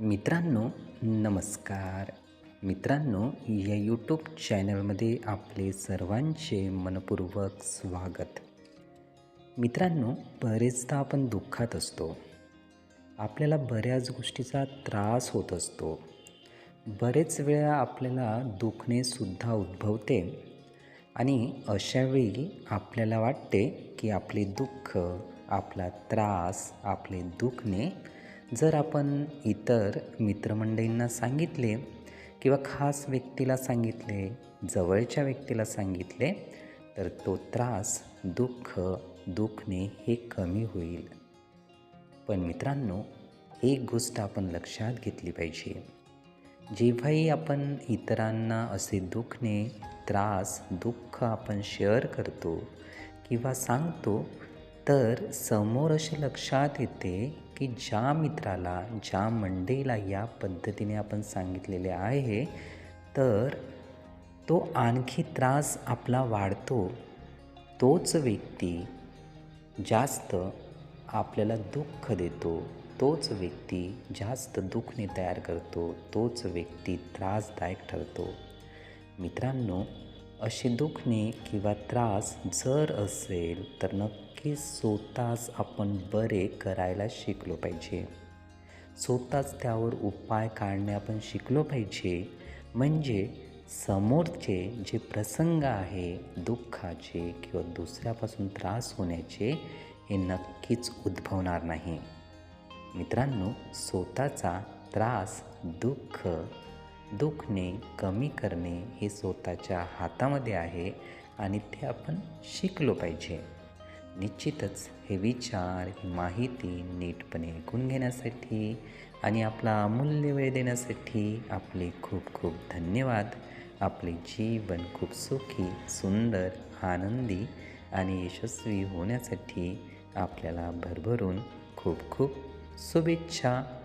मित्रांनो नमस्कार. मित्रांनो या यूट्यूब चॅनलमध्ये आपले सर्वांचे मनपूर्वक स्वागत. मित्रांनो बरेचदा आपण दुःखात असतो. आपल्याला बऱ्याच गोष्टीचा त्रास होत असतो. बरेच वेळा आपल्याला दुखणेसुद्धा उद्भवते आणि अशावेळी आपल्याला वाटते की आपले दुःख आपला त्रास आपले दुखणे जर आपण इतर मित्रमंडळींना सांगितले किंवा खास व्यक्तीला सांगितले जवळच्या व्यक्तीला सांगितले तर तो त्रास दुःख दुखणे हे कमी होईल. पण मित्रांनो एक गोष्ट आपण लक्षात घेतली पाहिजे. जेव्हाही आपण इतरांना असे दुखणे त्रास दुःख आपण शेअर करतो किंवा सांगतो तर समोर असे लक्षात येते की ज्या मित्राला ज्या मंडेला या पद्धतीने आपण सांगितलेले आहे तर तो आणखी त्रास आपला वाढतो. तोच व्यक्ती जास्त आपल्याला दुःख देतो. तोच व्यक्ती जास्त दुखणे तयार करतो. तोच व्यक्ती त्रासदायक ठरतो. मित्रांनो असे दुखणे किंवा त्रास जर असेल तर नक्कीच स्वतःच आपण बरे करायला शिकलो पाहिजे. स्वतःच त्यावर उपाय काढणे आपण शिकलो पाहिजे. म्हणजे समोरचे जे प्रसंग आहे दुःखाचे किंवा दुसऱ्यापासून त्रास होण्याचे हे नक्कीच उद्भवणार नाही. मित्रांनो स्वतःचा त्रास दुःख दुखणे कमी करणे हे स्वतःच्या हातामध्ये आहे आणि ते आपण शिकलो पाहिजे. निश्चितच हे विचार ही माहिती नीटपणे ऐकून घेण्यासाठी आणि आपला अमूल्य वेळ देण्यासाठी आपले खूप खूप धन्यवाद. आपले जीवन खूप सुखी सुंदर आनंदी आणि यशस्वी होण्यासाठी आपल्याला भरभरून खूप खूप शुभेच्छा.